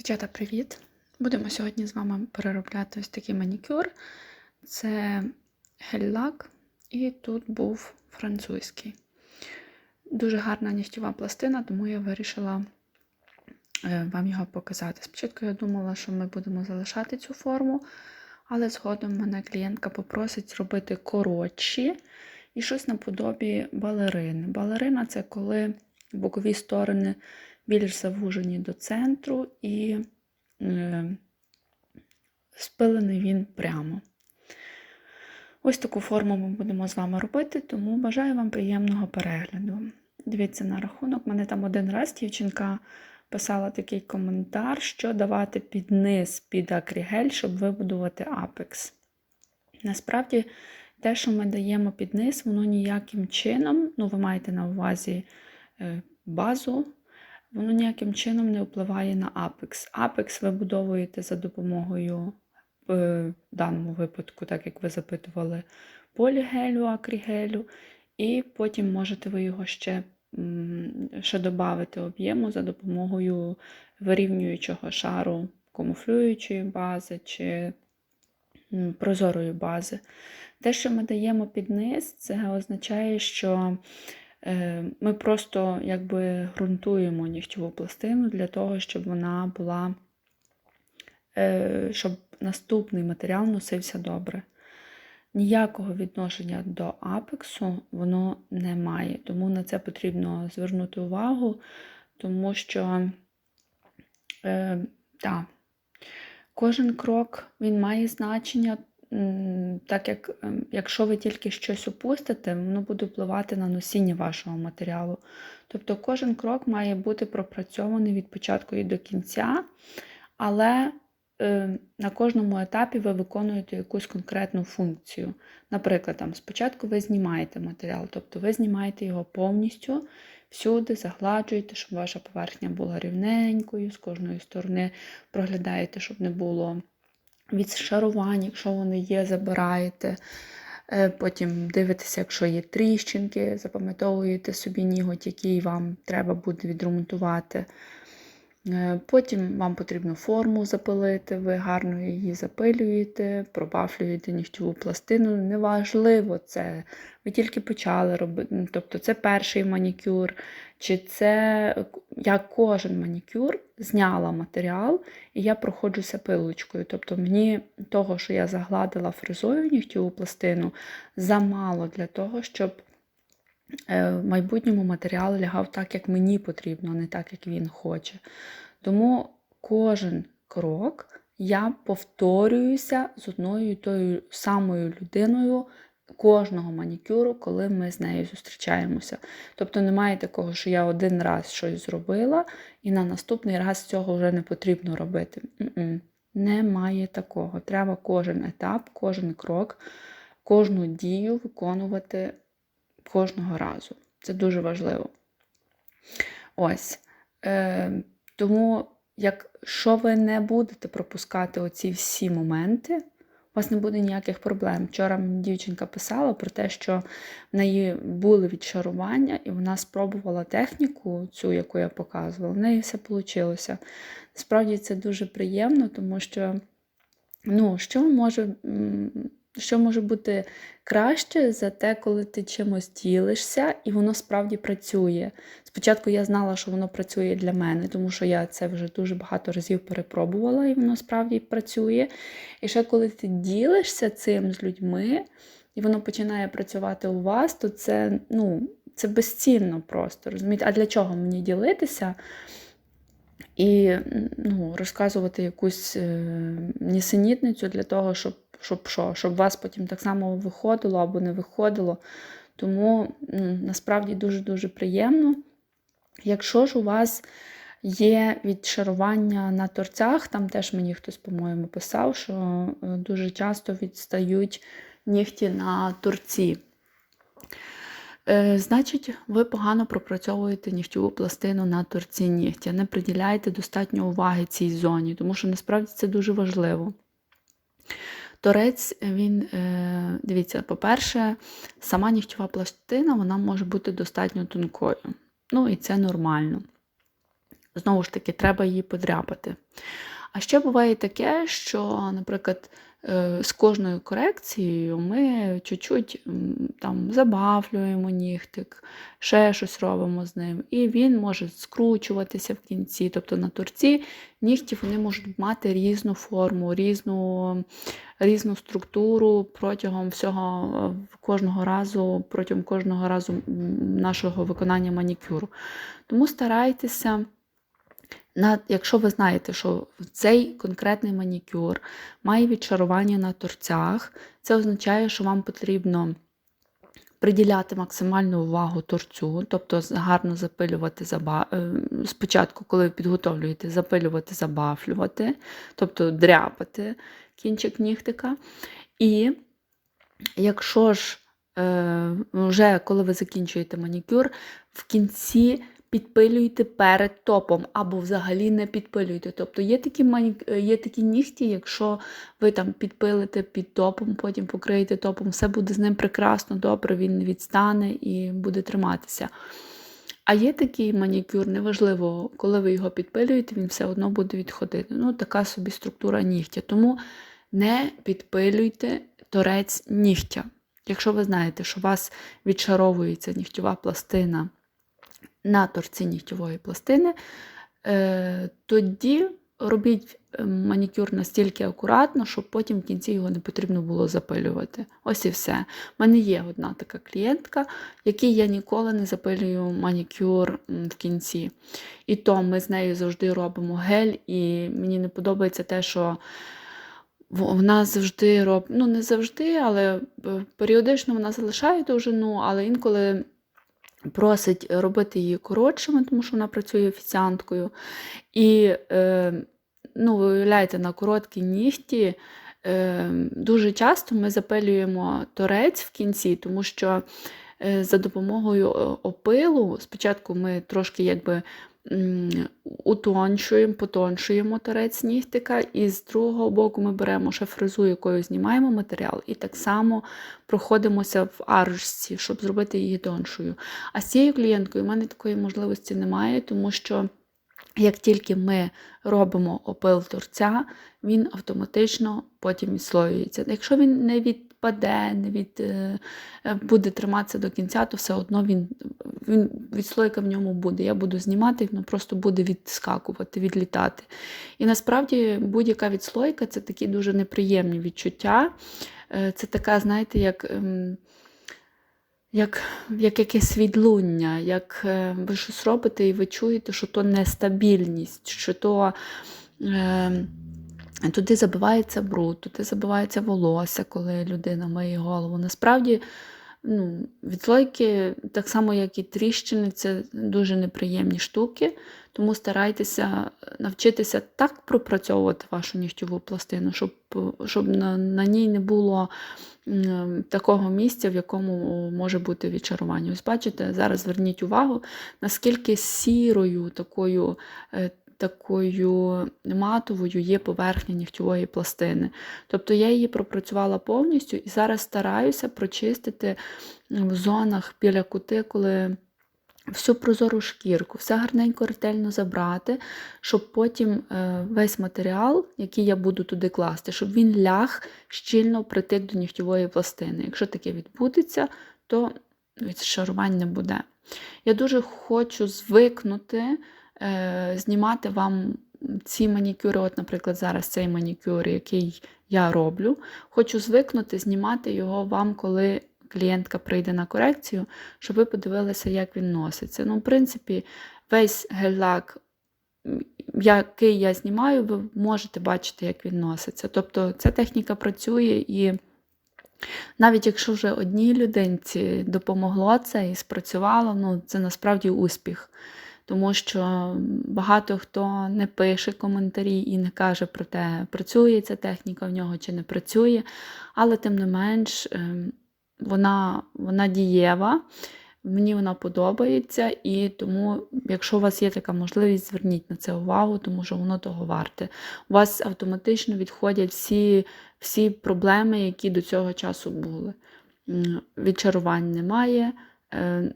Дівчата, привіт! Будемо сьогодні з вами переробляти ось такий манікюр. Це гель-лак, і тут був французький. Дуже гарна нігтєва пластина, тому я вирішила е, вам його показати. Спочатку я думала, що ми будемо залишати цю форму, але згодом мене клієнтка попросить зробити коротші і щось наподобі балерини. Балерина це коли бокові сторони більш завужені до центру і е, спилений він прямо. Ось таку форму ми будемо з вами робити, тому бажаю вам приємного перегляду. Дивіться на рахунок, мене там один раз дівчинка писала такий коментар, що давати під низ під акрігель, щоб вибудувати апекс. Насправді, те, що ми даємо під низ, воно ніяким чином, ну, ви маєте на увазі е, базу, воно ніяким чином не впливає на Apex. Apex ви будовуєте за допомогою, в даному випадку, так як ви запитували, полігелю, акрігелю, і потім можете ви його ще ще додати об'єму за допомогою вирівнюючого шару камуфлюючої бази чи прозорої бази. Те, що ми даємо під низ, це означає, що Е, ми просто якби ґрунтуємо нігтєву пластину для того, щоб вона була, е, щоб наступний матеріал носився добре. Ніякого відношення до апексу воно не має, тому на це потрібно звернути увагу, тому що е, да, кожен крок він має значення, так як ем, якщо ви тільки щось опустите, воно буде впливати на носіння вашого матеріалу. Тобто кожен крок має бути пропрацьований від початку і до кінця, але ем, на кожному етапі ви виконуєте якусь конкретну функцію. Наприклад, там, спочатку ви знімаєте матеріал, тобто ви знімаєте його повністю, всюди загладжуєте, щоб ваша поверхня була рівненькою, з кожної сторони проглядаєте, щоб не було від шарувань, якщо вони є, забираєте. Е, потім дивитеся, якщо є тріщинки, запам'ятовуєте собі ніготь, який вам треба буде відремонтувати. Е, потім вам потрібно форму запилити, ви гарно її запилюєте, пробафлюєте нігтєву пластину. Неважливо це. Ви тільки почали робити. Тобто це перший манікюр, чи це я кожен манікюр зняла матеріал, і я проходжуся пилочкою. Тобто мені того, що я загладила фрезою нігтєву пластину, замало для того, щоб в майбутньому матеріал лягав так, як мені потрібно, а не так, як він хоче. Тому кожен крок я повторююся з одною тою самою людиною кожного манікюру, коли ми з нею зустрічаємося. Тобто немає такого, що я один раз щось зробила, і на наступний раз цього вже не потрібно робити. Немає такого. Треба кожен етап, кожен крок, кожну дію виконувати кожного разу. Це дуже важливо. Ось. Е, Тому, якщо ви не будете пропускати оці всі моменти, у вас не буде ніяких проблем. Вчора мені дівчинка писала про те, що в неї були відчарування, і вона спробувала техніку, цю, яку я показувала, в неї все вийшло. Справді це дуже приємно, тому що, ну, що може що може бути краще за те, коли ти чимось ділишся, і воно справді працює. Спочатку я знала, що воно працює для мене, тому що я це вже дуже багато разів перепробувала, і воно справді працює. І ще коли ти ділишся цим з людьми, і воно починає працювати у вас, то це ну, це безцінно просто. розумієте? А для чого мені ділитися? І ну, розказувати якусь е, нісенітницю для того, щоб щоб що, щоб вас потім так само виходило або не виходило. Тому насправді дуже-дуже приємно. Якщо ж у вас є відшарування на торцях, там теж мені хтось, по-моєму, писав, що е, дуже часто відстають нігті на торці. Е, значить, ви погано пропрацьовуєте нігтєву пластину на торці нігтя. Не приділяєте достатньо уваги цій зоні, тому що насправді це дуже важливо. Торець, він, е, дивіться, по-перше, сама нігтєва пластина вона може бути достатньо тонкою. Ну і це нормально. знову ж таки, треба її подряпати. А ще буває таке, що, наприклад, з кожною корекцією ми чуть-чуть там забавлюємо нігтик, ще щось робимо з ним, і він може скручуватися в кінці. Тобто на торці нігті вони можуть мати різну форму, різну, різну структуру протягом всього е, кожного разу, протягом кожного разу нашого виконання манікюру. Тому старайтеся. Якщо ви знаєте, що цей конкретний манікюр має відчарування на торцях, це означає, що вам потрібно приділяти максимальну увагу торцю, тобто гарно запилювати е, спочатку, коли ви підготовлюєте, запилювати, забафлювати, тобто дряпати кінчик нігтика. І якщо ж е, вже коли ви закінчуєте манікюр, в кінці підпилюйте перед топом або взагалі не підпилюйте. Тобто є такі, є такі нігті, якщо ви там підпилите під топом, потім покриєте топом, все буде з ним прекрасно, добре, він не відстане і буде триматися. А є такий манікюр, неважливо, коли ви його підпилюєте, він все одно буде відходити. Ну, така собі структура нігтя. Тому не підпилюйте торець нігтя. Якщо ви знаєте, що у вас відшаровується нігтєва пластина на торці нігтєвої пластини, е, тоді робіть е, манікюр настільки акуратно, щоб потім в кінці його не потрібно було запилювати. Ось і все. У мене є одна така клієнтка, якій я ніколи не запилюю манікюр в кінці. І то ми з нею завжди робимо гель, і мені не подобається те, що вона завжди робить, ну не завжди, але е, періодично вона залишає довжину, але інколи просить робити її коротшими, тому що вона працює офіціанткою. І е, ну, ви уявляєте, на короткі нігті е, дуже часто ми запилюємо торець в кінці, тому що е, за допомогою е, опилу спочатку ми трошки якби утончуємо, потоншуємо торець нігтика, і з другого боку ми беремо ще фрезу, якою знімаємо матеріал, і так само проходимося в аршці, щоб зробити її тоншою. А з цією клієнткою в мене такої можливості немає, тому що як тільки ми робимо опил торця, він автоматично потім відслоюється. Якщо він не відпаде, не від, е, е, буде триматися до кінця, то все одно він, він відслойка в ньому буде. Я буду знімати, воно просто буде відскакувати, відлітати. І насправді будь-яка відслойка це такі дуже неприємні відчуття. Е, Це така, знаєте, як. ем, як, як якесь відлуння, як ви щось робите, і ви чуєте, що то нестабільність, що то е, туди забивається бруд, туди забивається волосся, коли людина миє голову. Насправді, ну, відслойки, так само, як і тріщини, це дуже неприємні штуки, тому старайтеся навчитися так пропрацьовувати вашу нігтєву пластину, щоб, щоб на, на ній не було такого місця, в якому може бути відчарування. Ось бачите, зараз зверніть увагу, наскільки сірою такою. Такою матовою є поверхня нігтєвої пластини. Тобто я її пропрацювала повністю і зараз стараюся прочистити в зонах біля кутикули всю прозору шкірку, все гарненько ретельно забрати, щоб потім е, весь матеріал, який я буду туди класти, щоб він ляг щільно притик до нігтєвої пластини. Якщо таке відбудеться, то відшарувань не буде. Я дуже хочу звикнути знімати вам ці манікюри, от, наприклад, зараз цей манікюр, який я роблю, хочу звикнути знімати його вам, коли клієнтка прийде на корекцію, щоб ви подивилися, як він носиться. Ну, в принципі, весь гель-лак, який я знімаю, ви можете бачити, як він носиться. Тобто ця техніка працює і. Навіть якщо вже одній людинці допомогло це і спрацювало, ну це насправді успіх. Тому що багато хто не пише коментарі і не каже про те, працює ця техніка в нього чи не працює. Але тим не менш, ем, вона, вона дієва, мені вона подобається, і тому, якщо у вас є така можливість, зверніть на це увагу, тому що воно того варте. У вас автоматично відходять всі, всі проблеми, які до цього часу були. Відчарувань немає,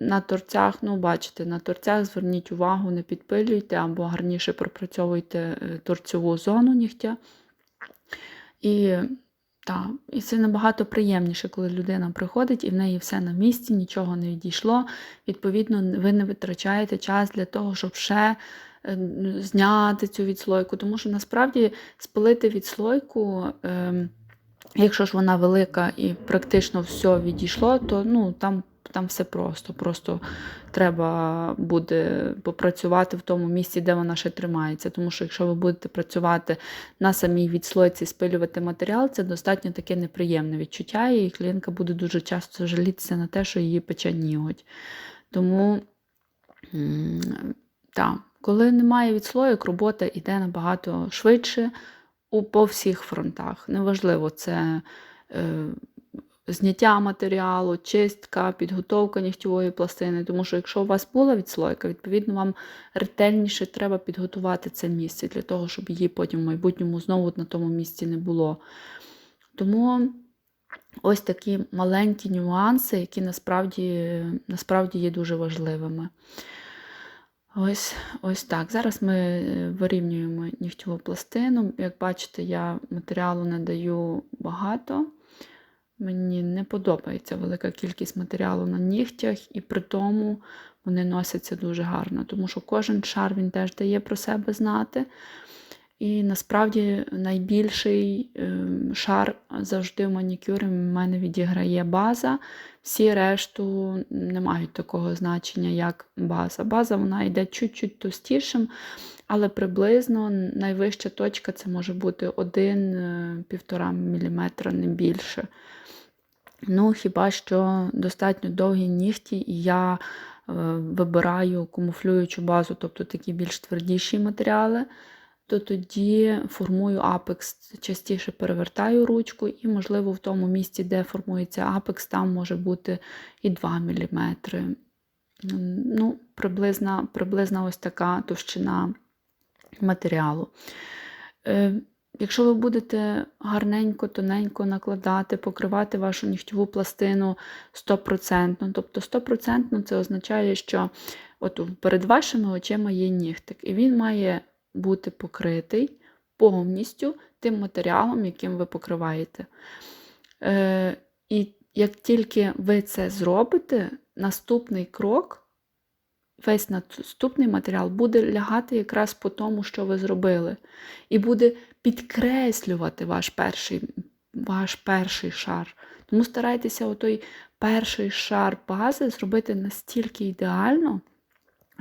На торцях, ну, бачите, на торцях зверніть увагу, не підпилюйте або гарніше пропрацьовуйте е, торцьову зону нігтя. І, та, і це набагато приємніше, коли людина приходить і в неї все на місці, нічого не відійшло. Відповідно, ви не витрачаєте час для того, щоб ще е, зняти цю відслойку. Тому що насправді спалити відслойку. Е, Якщо ж вона велика і практично все відійшло, то ну, там там все просто. Просто треба буде попрацювати в тому місці, де вона ще тримається. Тому що якщо ви будете працювати на самій відслойці, спилювати матеріал, це достатньо таке неприємне відчуття, і клієнтка буде дуже часто жалітися на те, що її пече ніготь. Тому, так, коли немає відслоєк, робота йде набагато швидше у, по всіх фронтах. Неважливо, це. Е, зняття матеріалу, чистка, підготовка нігтєвої пластини. Тому що, якщо у вас була відслойка, відповідно, вам ретельніше треба підготувати це місце для того, щоб її потім в майбутньому знову на тому місці не було. Тому ось такі маленькі нюанси, які насправді, насправді є дуже важливими. Ось ось так. Зараз ми вирівнюємо нігтєву пластину. Як бачите, я матеріалу не даю багато. Мені не подобається велика кількість матеріалу на нігтях, і при тому вони носяться дуже гарно, тому що кожен шар він теж дає про себе знати. І насправді найбільший ем, шар завжди в манікюрі в мене відіграє база. Всі решту не мають такого значення, як база. База вона йде чуть-чуть товстішим, але приблизно найвища точка це може бути 1-1,5 мм, не більше. Ну, хіба що достатньо довгі нігті, і я е, вибираю камуфлюючу базу, тобто такі більш твердіші матеріали, то тоді формую апекс, частіше перевертаю ручку, і, можливо, в тому місці, де формується апекс, там може бути і 2 мм. Ну, Приблизна, приблизна ось така товщина матеріалу. Е, Якщо ви будете гарненько, тоненько накладати, покривати вашу нігтєву пластину 100%, тобто 100% це означає, що от перед вашими очима є нігтик, і він має бути покритий повністю тим матеріалом, яким ви покриваєте. Е, І як тільки ви це зробите, наступний крок весь наступний матеріал буде лягати якраз по тому, що ви зробили. І буде підкреслювати ваш перший ваш перший шар. Тому старайтеся отой перший шар бази зробити настільки ідеально,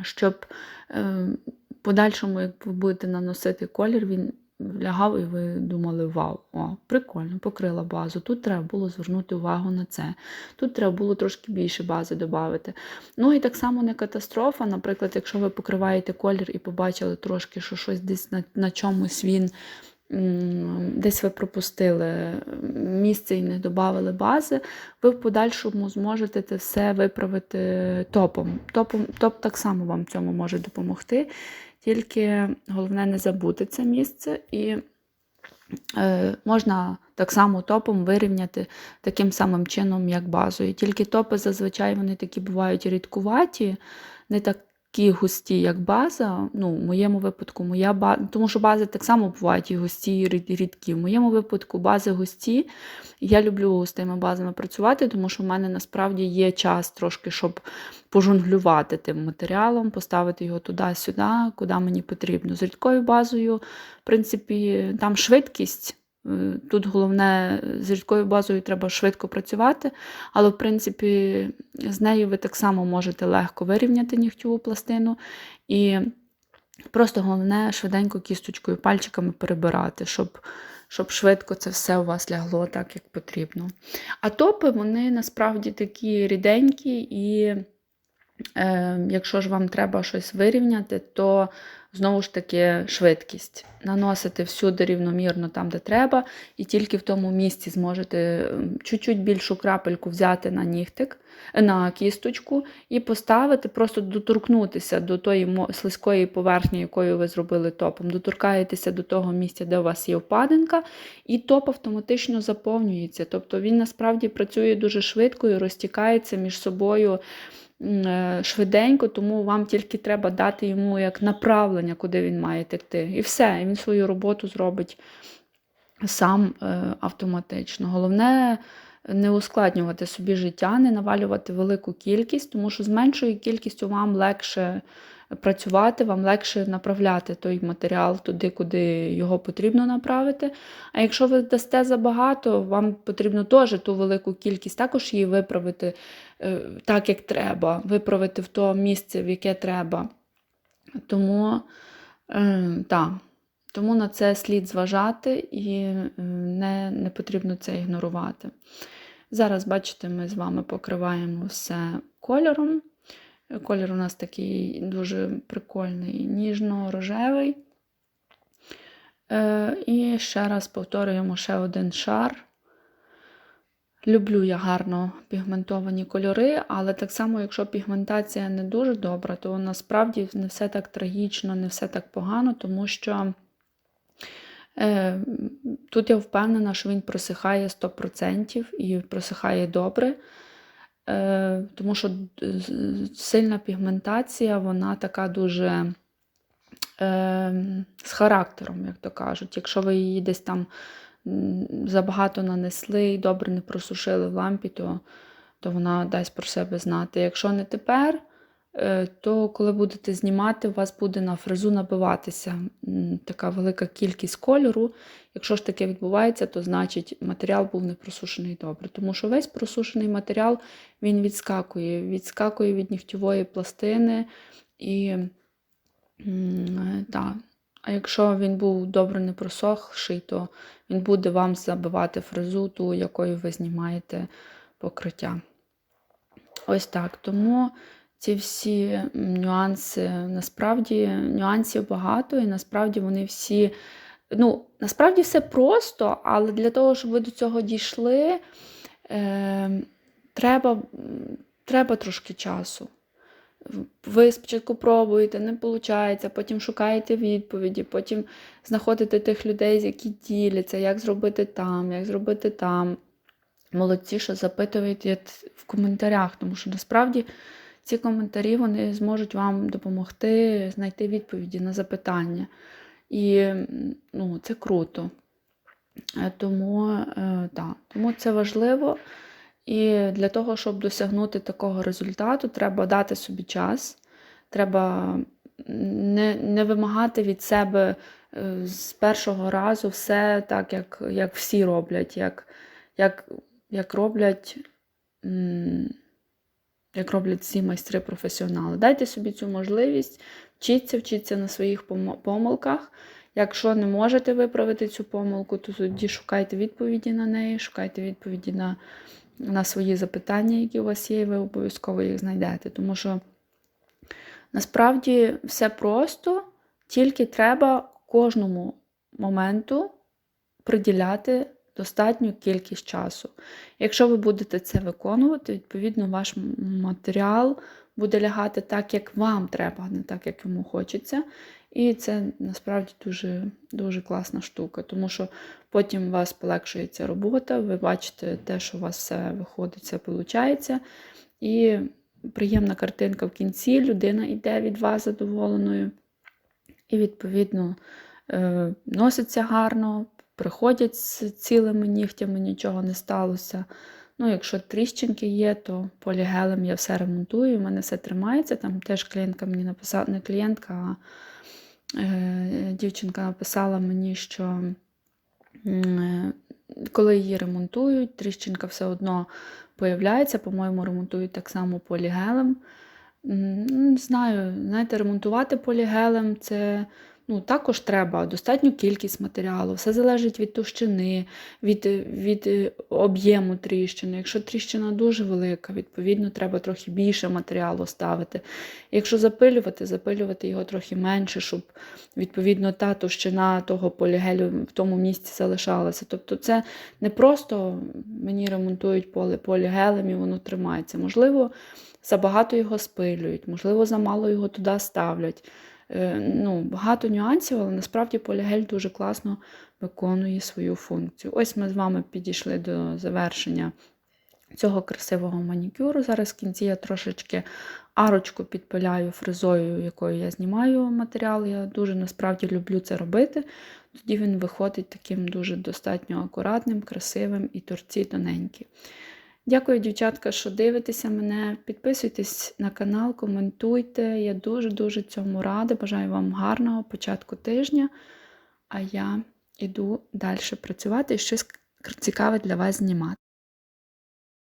щоб е, подальшому, як ви будете наносити колір, він лягав, і ви думали, вау, о, прикольно, покрила базу. Тут треба було звернути увагу на це. Тут треба було трошки більше бази додати. Ну і так само не катастрофа. Наприклад, якщо ви покриваєте колір і побачили трошки, що щось десь на, на чомусь він. Десь ви пропустили місце і не додали бази, ви в подальшому зможете це все виправити топом. Топом. Топ так само вам цьому може допомогти. Тільки головне не забути це місце, і е, можна так само топом вирівняти таким самим чином, як базою. Тільки топи зазвичай вони такі бувають рідкуваті, не так такі густі, як база. Ну, В моєму випадку, моя база, тому що бази так само бувають і густі, і рідкі. В моєму випадку бази густі. Я люблю з тими базами працювати, тому що в мене насправді є час трошки, щоб пожонглювати тим матеріалом, поставити його туди-сюди, куди мені потрібно. З рідкою базою, в принципі, там швидкість. Тут головне, з рідкою базою треба швидко працювати, але, в принципі, з нею ви так само можете легко вирівняти нігтєву пластину. І просто головне швиденько кісточкою, пальчиками перебирати, щоб щоб швидко це все у вас лягло так, як потрібно. А топи, вони насправді такі ріденькі, і е, якщо ж вам треба щось вирівняти, то знову ж таки швидкість. Наносити всюди рівномірно там, де треба, і тільки в тому місці зможете чуть-чуть більшу крапельку взяти на нігтик, на кісточку і поставити, просто доторкнутися до тої слизької поверхні, якою ви зробили топом. Доторкаєтеся до того місця, де у вас є впадинка, і топ автоматично заповнюється. Тобто він насправді працює дуже швидко і розтікається між собою швиденько, тому вам тільки треба дати йому як направлення, куди він має текти. І все, і він свою роботу зробить сам е, автоматично. Головне не ускладнювати собі життя, не навалювати велику кількість, тому що з меншою кількістю вам легше працювати, вам легше направляти той матеріал туди, куди його потрібно направити. А якщо ви дасте забагато, вам потрібно теж ту велику кількість також її виправити е, так, як треба, виправити в то місце, в яке треба. Тому, е, так. Тому на це слід зважати і е, не, не потрібно це ігнорувати. Зараз, бачите, ми з вами покриваємо все кольором. Колір у нас такий дуже прикольний, ніжно-рожевий. Е, І ще раз повторюємо ще один шар. Люблю я гарно пігментовані кольори, але так само, якщо пігментація не дуже добра, то насправді не все так трагічно, не все так погано, тому що е, тут я впевнена, що він просихає 100% і просихає добре. Е, тому що е, сильна пігментація, вона така дуже е, з характером, як то кажуть. Якщо ви її десь там забагато нанесли і добре не просушили в лампі, то, то вона дасть про себе знати. Якщо не тепер, то коли будете знімати, у вас буде на фрезу набиватися така велика кількість кольору. Якщо ж таке відбувається, то значить матеріал був не просушений добре. Тому що весь просушений матеріал він відскакує, відскакує від нігтєвої пластини. І, так. А якщо він був добре не просохший, то він буде вам забивати фрезу, ту, якою ви знімаєте покриття. Ось так. Тому ці всі нюанси, насправді, нюансів багато, і насправді вони всі. Ну, насправді все просто, але для того, щоб ви до цього дійшли, е, треба треба трошки часу. Ви спочатку пробуєте, не виходить, потім шукаєте відповіді, потім знаходите тих людей, які діляться, як зробити там, як зробити там. Молодці, що запитуєте в коментарях, тому що насправді ці коментарі вони зможуть вам допомогти знайти відповіді на запитання. І ну, це круто. Е, тому, е, да, тому це важливо. І для того, щоб досягнути такого результату, треба дати собі час, треба не не вимагати від себе е, з першого разу все так, як як всі роблять, як як, як роблять як роблять всі майстри-професіонали. Дайте собі цю можливість, вчіться, вчіться на своїх помилках. Якщо не можете виправити цю помилку, то тоді шукайте відповіді на неї, шукайте відповіді на на свої запитання, які у вас є, і ви обов'язково їх знайдете. Тому що насправді все просто, тільки треба кожному моменту приділяти достатню кількість часу. Якщо ви будете це виконувати, відповідно, ваш матеріал буде лягати так, як вам треба, а не так, як йому хочеться. І це насправді дуже дуже класна штука, тому що потім у вас полегшується робота, ви бачите те, що у вас все виходить, все виходить. І приємна картинка в кінці, людина йде від вас задоволеною. І, відповідно, е, носиться гарно, приходять з цілими нігтями, нічого не сталося. Ну, Якщо тріщинки є, то полігелем я все ремонтую, у мене все тримається. Там теж клієнтка мені написала, не клієнтка, а е, дівчинка написала мені, що е, коли її ремонтують, тріщинка все одно появляється, по-моєму, ремонтують так само полігелем. Не знаю, знаєте, ремонтувати полігелем це ну, також треба достатню кількість матеріалу. Все залежить від товщини, від від е, об'єму тріщини. Якщо тріщина дуже велика, відповідно, треба трохи більше матеріалу ставити. Якщо запилювати, запилювати його трохи менше, щоб відповідно та товщина того полігелю в тому місці залишалася. Тобто, це не просто мені ремонтують поле полігелем і воно тримається. Можливо, забагато його спилюють, можливо, замало його туди ставлять. Е, ну, багато нюансів, але насправді полігель дуже класно виконує свою функцію. Ось ми з вами підійшли до завершення цього красивого манікюру. Зараз в кінці я трошечки арочку підпиляю фрезою, якою я знімаю матеріал. Я дуже насправді люблю це робити. Тоді він виходить таким дуже достатньо акуратним, красивим і торці тоненькі. Дякую, дівчатка, що дивитеся мене. Підписуйтесь на канал, коментуйте. Я дуже-дуже цьому рада. Бажаю вам гарного початку тижня. А я йду далі працювати і щось цікаве для вас знімати.